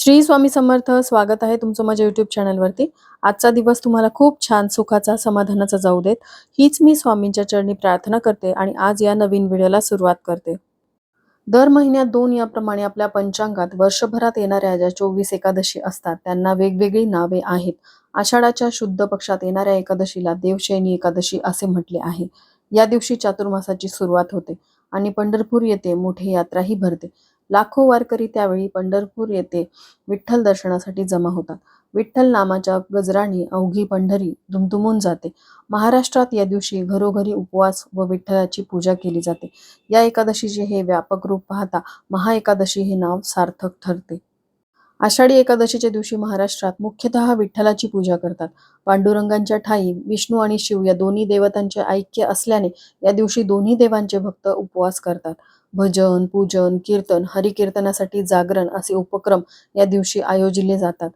श्री स्वामी समर्थ स्वागत आहे तुमचं माझ्या युट्यूब चॅनलवरती आजचा दिवस तुम्हाला खूप छान सुखाचा समाधानाचा जाऊ देत. हीच मी स्वामींच्या चरणी प्रार्थना करते आणि आज या नवीन व्हिडिओला सुरुवात करते. दर महिन्यात दोन याप्रमाणे आपल्या पंचांगात वर्षभरात येणाऱ्या ज्या चोवीस एकादशी असतात त्यांना वेगवेगळी नावे आहेत. आषाढाच्या शुद्ध पक्षात येणाऱ्या एकादशीला देवशयनी एकादशी असे म्हटले आहे. या दिवशी चातुर्मासाची सुरुवात होते आणि पंढरपूर येथे मोठी यात्राही भरते. लाखो वारकरी त्यावेळी पंढरपूर येथे विठ्ठल दर्शनासाठी जमा होतात. विठ्ठल नामाच्या गजराने अवघी पंढरी दुमदुमून जाते. महाराष्ट्रात या दिवशी घरोघरी उपवास व विठ्ठलाची पूजा केली जाते. या एकादशीचे हे व्यापक रूप पाहता महाएकादशी हे नाव सार्थक ठरते. आषाढी एकादशीच्या दिवशी महाराष्ट्रात मुख्यतः विठ्ठलाची पूजा करतात. पांडुरंगांच्या ठाई विष्णू आणि शिव या दोन्ही देवतांचे ऐक्य असल्याने या दिवशी दोन्ही देवांचे भक्त उपवास करतात. भजन पूजन कीर्तन हरिकीर्तनासाठी जागरण असे उपक्रम या दिवशी आयोजिले जातात.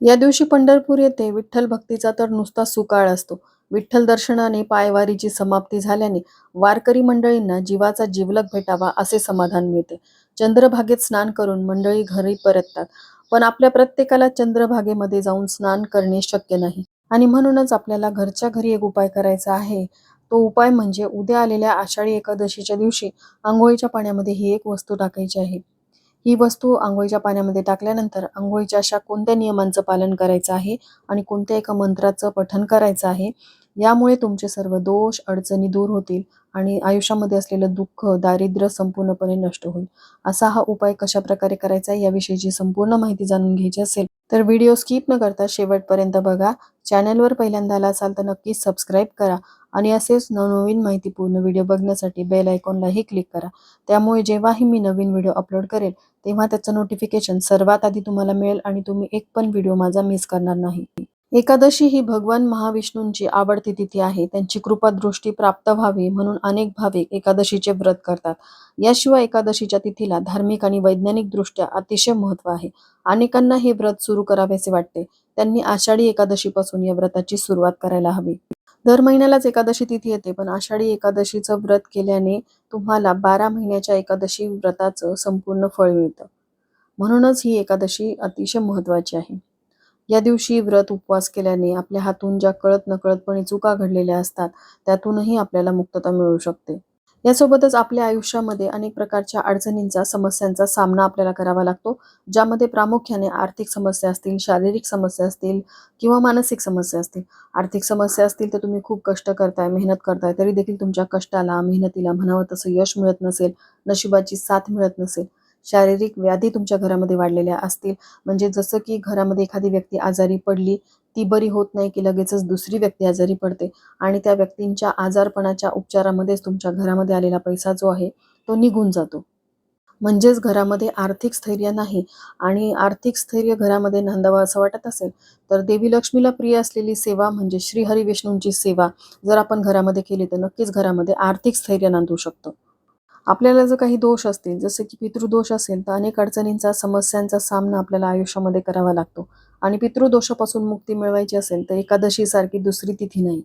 या दिवशी पंढरपूर येथे विठ्ठल भक्तीचा तर नुसता सुकाळ असतो. विठ्ठल दर्शनाने पायवारीची समाप्ती झाल्याने वारकरी मंडळींना जीवाचा जीवलक भेटावा असे समाधान मिळते. चंद्रभागेत स्नान करून मंडळी घरी परततात. पण आपल्या प्रत्येकाला चंद्रभागेमध्ये जाऊन स्नान करणे शक्य नाही. आणि म्हणूनच आपल्याला घरच्या घरी एक उपाय करायचा आहे. तो उपाय म्हणजे उद्या आलेल्या आषाढी एकादशीच्या दिवशी आंघोळीच्या पाण्यामध्ये ही एक वस्तू टाकायची आहे. ही वस्तू आंघोळीच्या पाण्यामध्ये टाकल्यानंतर आंघोळीच्या अशा कोणत्या नियमांचं पालन करायचं आहे आणि कोणत्या एका मंत्राचं पठण करायचं आहे? यामुळे तुमचे सर्व दोष अडचणी दूर होतील. आणि आयुष्यामध्ये असलेलं दुःख दारिद्र्य संपूर्णपणे नष्ट होईल. असा हा उपाय कशा प्रकारे करायचा याविषयीची संपूर्ण माहिती जाणून घ्यायची असेल तर व्हिडिओ स्किप न करता शेवटपर्यंत बघा. चॅनलवर पहिल्यांदा आला असाल तर नक्कीच सबस्क्राईब करा आणि असेच नवनवीन माहितीपूर्ण व्हिडिओ बघण्यासाठी बेल आयकॉनलाही क्लिक करा. त्यामुळे जेव्हाही मी नवीन व्हिडिओ अपलोड करेल तेव्हा त्याचं नोटिफिकेशन सर्वात आधी तुम्हाला मिळेल आणि तुम्ही एक पण व्हिडिओ माझा मिस करणार नाही. एकादशी ही भगवान महाविष्णूंची आवडती तिथी आहे. त्यांची कृपादृष्टी प्राप्त व्हावी म्हणून अनेक भाविक एकादशीचे व्रत करतात. याशिवाय एकादशीच्या तिथीला धार्मिक आणि वैज्ञानिक दृष्ट्या अतिशय महत्त्व आहे. अनेकांना हे व्रत सुरू करावेसे वाटते. त्यांनी आषाढी एकादशीपासून या व्रताची सुरुवात करायला हवी. दर महिन्यालाच एकादशी तिथी येते पण आषाढी एकादशीचं व्रत केल्याने तुम्हाला बारा महिन्याच्या एकादशी व्रताचं संपूर्ण फळ मिळतं. म्हणूनच ही एकादशी अतिशय महत्वाची आहे. या दिवशी व्रत उपवास केल्याने आपल्या हातून ज्या कळत नकळतपणे चुका घडलेल्या असतात त्यातूनही आपल्याला मुक्तता मिळू शकते. यासोबतच आपल्या आयुष्यामध्ये अनेक प्रकारच्या अडचणींचा समस्यांचा सामना आपल्याला करावा लागतो ज्यामध्ये प्रामुख्याने आर्थिक समस्या असतील शारीरिक समस्या असतील किंवा मानसिक समस्या असतील. आर्थिक समस्या असतील तर तुम्ही खूप कष्ट करताय मेहनत करताय तरी देखील तुमच्या कष्टाला मेहनतीला म्हणावं तसं यश मिळत नसेल नशिबाची साथ मिळत नसेल शारीरिक व्याधी तुमच्या घरामध्ये वाढलेल्या असतील. म्हणजे जसं की घरामध्ये एखादी व्यक्ती आजारी पडली ती बरी होत नाही की लगेचच दुसरी व्यक्ती आजारी पडते. आणि त्या व्यक्तींच्या आजारपणाच्या उपचारामध्येच तुमच्या घरामध्ये आलेला पैसा जो आहे तो निघून जातो. म्हणजेच घरामध्ये आर्थिक स्थैर्य नाही. आणि आर्थिक स्थैर्य घरामध्ये नांदावं असं वाटत असेल तर देवी लक्ष्मीला प्रिय असलेली सेवा म्हणजे श्रीहरी विष्णूंची सेवा. जर आपण घरामध्ये केली तर नक्कीच घरामध्ये आर्थिक स्थैर्य नांदू शकतो. आपल्याला जर काही दोष असतील जसे की पितृदोष असेल तर अनेक अडचणींचा समस्यांचा सामना आपल्याला आयुष्यामध्ये करावा लागतो. आणि पितृदोषापासून मुक्ती मिळवायची असेल तर एकादशीसारखी दुसरी तिथी नाही.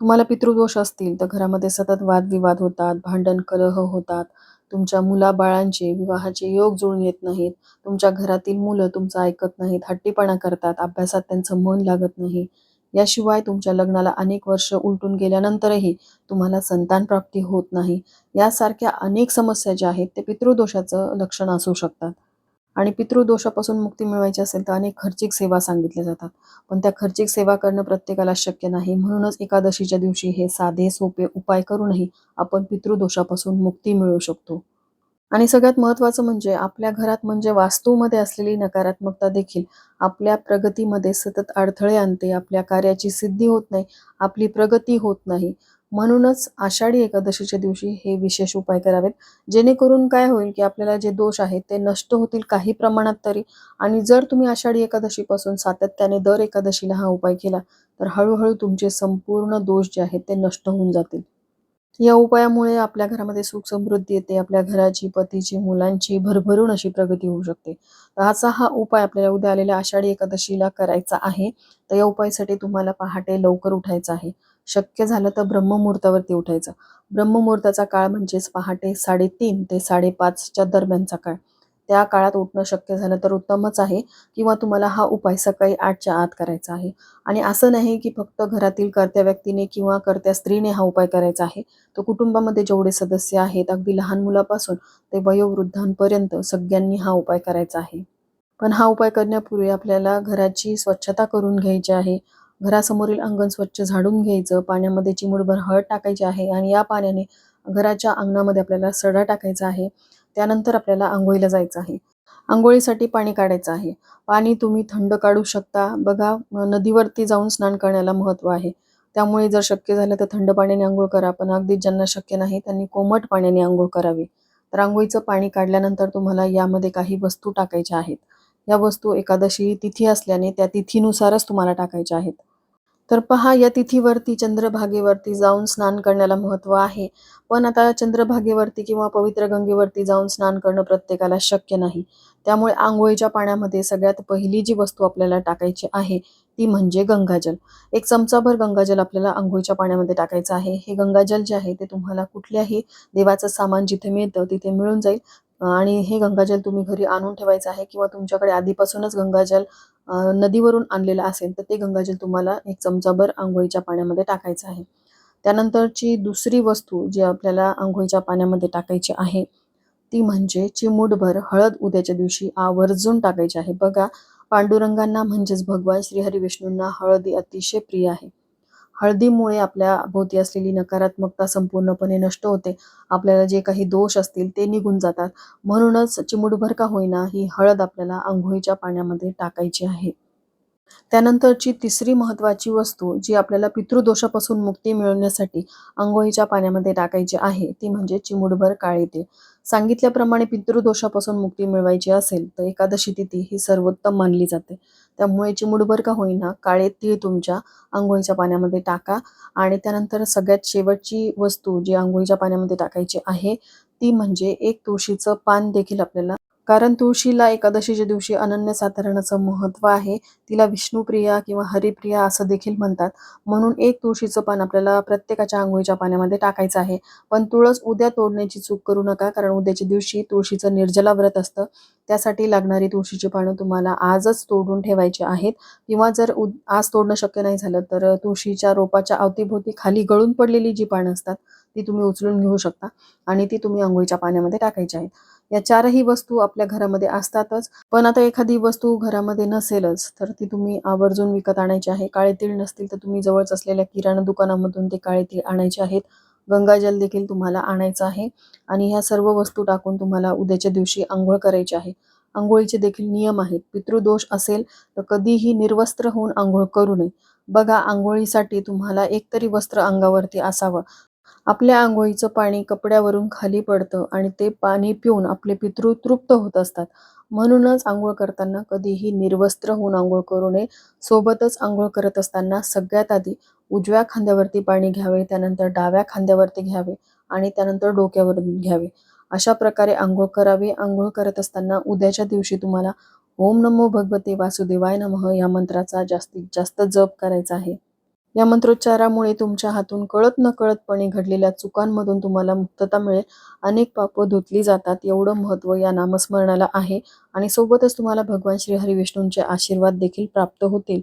तुम्हाला पितृदोष असतील तर घरामध्ये सतत वादविवाद होतात भांडण कलह होतात. तुमच्या मुलाबाळांचे विवाहाचे योग जुळून येत नाहीत. तुमच्या घरातील मुलं तुमचं ऐकत नाहीत हट्टीपणा करतात अभ्यासात त्यांचं मन लागत नाही. याशिवाय तुमच्या लग्नाला अनेक वर्ष उलटून गेल्यानंतरही तुम्हाला संतान प्राप्ती होत नाही. यासारख्या अनेक समस्या ज्या आहेत ते पितृदोषाचं लक्षण असू शकतात. आणि पितृदोषापासून मुक्ती मिळवायची असेल तर अनेक खर्चिक सेवा सांगितल्या जातात. पण त्या खर्चिक सेवा करणं प्रत्येकाला शक्य नाही. म्हणूनच एकादशीच्या दिवशी हे साधे सोपे उपाय करूनही आपण पितृदोषापासून मुक्ती मिळवू शकतो. आणि सगळ्यात महत्त्वाचं म्हणजे आपल्या घरात म्हणजे वास्तूमध्ये असलेली नकारात्मकता देखील आपल्या प्रगतीमध्ये सतत अडथळे आणते आपल्या कार्याची सिद्धी होत नाही आपली प्रगती होत नाही. म्हणूनच आषाढी एकादशीच्या दिवशी हे विशेष उपाय करावेत जेणेकरून काय होईल की आपल्याला जे दोष आहेत ते नष्ट होतील काही प्रमाणात तरी. आणि जर तुम्ही आषाढी एकादशीपासून सातत्याने दर एकादशीला हा उपाय केला तर हळूहळू तुमचे संपूर्ण दोष जे आहेत ते नष्ट होऊन जातील. या उपायामुळे आपल्या घरामध्ये सुख समृद्धी येते आपल्या घराची पतीची मुलांची भरभरून अशी प्रगती होऊ शकते. तर असा हा उपाय आपल्याला उद्या आलेल्या आषाढी एकादशीला करायचा आहे. तर या उपायासाठी तुम्हाला पहाटे लवकर उठायचं आहे. शक्य झालं तर ब्रह्ममुहूर्तावरती उठायचं. ब्रह्ममुहूर्ताचा काळ म्हणजेच पहाटे साडेतीन ते साडेपाचच्या दरम्यानचा काळ. त्या काळात उठणं शक्य झालं तर उत्तमच आहे किंवा तुम्हाला हा उपाय सकाळी आठच्या आत करायचा आहे. आणि असं नाही की फक्त घरातील कर्त्या व्यक्तीने किंवा कर्त्या स्त्रीने हा उपाय करायचा आहे. तर कुटुंबामध्ये जेवढे सदस्य आहेत अगदी लहान मुलापासून ते वयोवृद्धांपर्यंत सगळ्यांनी हा उपाय करायचा आहे. पण हा उपाय करण्यापूर्वी आपल्याला घराची स्वच्छता करून घ्यायची आहे. घरासमोरील अंगण स्वच्छ झाडून घ्यायचं पाण्यामध्ये चिमुडभर हळद टाकायची आहे आणि या पाण्याने घराच्या अंगणामध्ये आपल्याला सडा टाकायचा आहे. त्यानंतर आपल्याला आंघोळीला जायचं आहे. आंघोळीसाठी पाणी काढायचं आहे. पाणी तुम्ही थंड काढू शकता. बघा नदीवरती जाऊन स्नान करण्याला महत्त्व आहे. त्यामुळे जर शक्य झालं तर थंड पाण्याने आंघोळ करा. पण अगदी ज्यांना शक्य नाही त्यांनी कोमट पाण्याने आंघोळ करावी. तर आंघोळीचं पाणी काढल्यानंतर तुम्हाला यामध्ये काही वस्तू टाकायच्या आहेत. या वस्तू एकादशी तिथी असल्याने त्या तिथीनुसारच तुम्हाला टाकायच्या आहेत. तर पहा या तिथीवरती चंद्रभागेवरती जाऊन स्नान करण्याला महत्त्व आहे. पण आता चंद्रभागेवरती किंवा पवित्र गंगेवरती जाऊन स्नान करणं प्रत्येकाला शक्य नाही. त्यामुळे आंघोळीच्या पाण्यामध्ये सगळ्यात पहिली जी वस्तू आपल्याला टाकायची आहे ती म्हणजे गंगाजल. एक चमचाभर गंगाजल आपल्याला आंघोळीच्या पाण्यामध्ये टाकायचं आहे. हे गंगाजल जे आहे ते तुम्हाला कुठल्याही देवाचं सामान जिथे मिळतं तिथे मिळून जाईल. आणि हे गंगाजल तुम्ही घरी आणून ठेवायचं आहे किंवा तुमच्याकडे आधीपासूनच गंगाजल नदीवरून आणलेलं असेल तर ते गंगाजल तुम्हाला एक चमचाभर आंघोळीच्या पाण्यामध्ये टाकायचं आहे. त्यानंतरची दुसरी वस्तू जी आपल्याला आंघोळीच्या पाण्यामध्ये टाकायची आहे ती म्हणजे चिमूटभर हळद उद्याच्या दिवशी आवर्जून टाकायची आहे. बघा पांडुरंगांना म्हणजेच भगवान श्रीहरी विष्णूंना हळदी अतिशय प्रिय आहे. हळदीमुळे आपल्या भोवती असलेली नकारात्मकता संपूर्णपणे नष्ट होते. आपल्याला जे काही दोष असतील ते निघून जातात. म्हणूनच चिमुडभर का होईना ही हळद आपल्याला आंघोळीच्या पाण्यामध्ये टाकायची आहे. त्यानंतरची तिसरी महत्वाची वस्तू जी आपल्याला पितृदोषापासून मुक्ती मिळवण्यासाठी आंघोळीच्या पाण्यामध्ये टाकायची आहे ती म्हणजे चिमुडभर काळे तेल सांगितल्याप्रमाणे पितृदोषापासून मुक्ती मिळवायची असेल तर एकादशी तिथी ही सर्वोत्तम मानली जाते. त्यामुळे चिमुडभर का होईना काळे तीळ तुमच्या आंघोळीच्या पाण्यामध्ये टाका. आणि त्यानंतर सगळ्यात शेवटची वस्तू जी आंघोळीच्या पाण्यामध्ये टाकायची आहे ती म्हणजे एक तुळशीचं पान देखील आपल्याला कारण तुळशीला एकादशीच्या दिवशी अनन्यसाधारणाचं महत्त्व आहे. तिला विष्णुप्रिया किंवा हरिप्रिया असं देखील म्हणतात. म्हणून एक तुळशीचं पान आपल्याला प्रत्येकाच्या आंघोळीच्या पाण्यामध्ये टाकायचं आहे. पण तुळस उद्या तोडण्याची चूक करू नका कारण उद्याच्या दिवशी तुळशीचं निर्जला व्रत असतं. त्यासाठी लागणारी तुळशीची पानं तुम्हाला आजच तोडून ठेवायची आहेत. किंवा जर आज तोडणं शक्य नाही झालं तर तुळशीच्या रोपाच्या अवतीभोवती खाली गळून पडलेली जी पानं असतात ती तुम्ही उचलून घेऊ शकता. आणि ती तुम्ही आंघोळीच्या पाण्यामध्ये टाकायची आहेत. या चारही वस्तू आपल्या घरामध्ये असतातच. पण आता एखादी वस्तू घरामध्ये नसेलच तर ती तुम्ही आवर्जून विकत आणायची आहे. काळे तीळ नसतील तर तुम्ही जवळच असलेल्या किराणा दुकानामधून ते काळे तीळ आणायचे आहेत. गंगाजल देखील तुम्हाला आणायचं आहे. आणि ह्या सर्व वस्तू टाकून तुम्हाला उद्याच्या दिवशी आंघोळ करायची आहे. आंघोळीचे देखील नियम आहेत. पितृदोष असेल तर कधीही निर्वस्त्र होऊन आंघोळ करू नये. बघा आंघोळीसाठी तुम्हाला एकतरी वस्त्र अंगावरती असावं. आपल्या आंघोळीचं पाणी कपड्यावरून खाली पडतं आणि ते पाणी पिऊन आपले पितृ तृप्त होत असतात. म्हणूनच आंघोळ करताना कधीही निर्वस्त्र होऊन आंघोळ करू नये. सोबतच आंघोळ करत असताना सगळ्यात आधी उजव्या खांद्यावरती पाणी घ्यावे त्यानंतर डाव्या खांद्यावरती घ्यावे आणि त्यानंतर डोक्यावर घ्यावे. अशा प्रकारे आंघोळ करावी. आंघोळ करत असताना उद्याच्या दिवशी तुम्हाला ओम नमो भगवते वासुदेवाय नमः या मंत्राचा जास्तीत जास्त जप करायचा आहे. या मंत्रोच्चारामुळे तुमच्या हातून कळत नकळतपणे घडलेल्या चुकांमधून तुम्हाला मुक्तता मिळेल. अनेक पापं धुतली जातात. एवढं महत्त्व या नामस्मरणाला आहे आणि सोबतच तुम्हाला भगवान श्री हरिविष्णूंचे आशीर्वाद देखील प्राप्त होतील.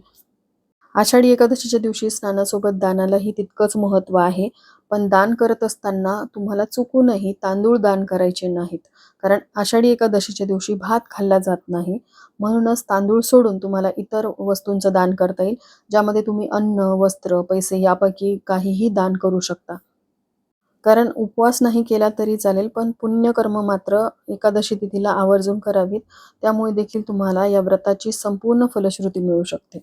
आषाढी एकादशीच्या दिवशी स्नानासोबत दानालाही तितकंच महत्त्व आहे. पण दान करत असताना तुम्हाला चुकूनही तांदूळ दान करायचे नाहीत. कारण आषाढी एकादशीच्या दिवशी भात खाल्ला जात नाही. म्हणूनच तांदूळ सोडून तुम्हाला इतर वस्तूंचं दान करता येईल ज्यामध्ये तुम्ही अन्न वस्त्र पैसे यापैकी काहीही दान करू शकता. कारण उपवास नाही केला तरी चालेल पण पुण्यकर्म मात्र एकादशी तिथीला आवर्जून करावीत. त्यामुळे देखील तुम्हाला या व्रताची संपूर्ण फलश्रुती मिळू शकते.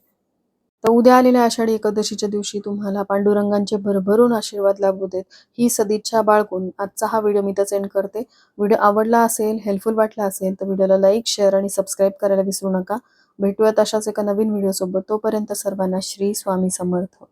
तर उद्या आलेल्या आषाढी एकादशीच्या दिवशी तुम्हाला पांडुरंगांचे भरभरून आशीर्वाद लाभू देत ही सदिच्छा बाळगून आजचा हा व्हिडिओ मी तर सेंड करते. व्हिडिओ आवडला असेल हेल्पफुल वाटला असेल तर व्हिडिओला लाईक शेअर आणि सबस्क्राईब करायला विसरू नका. भेटूयात अशाच एका नवीन व्हिडिओसोबत. तोपर्यंत सर्वांना श्री स्वामी समर्थ.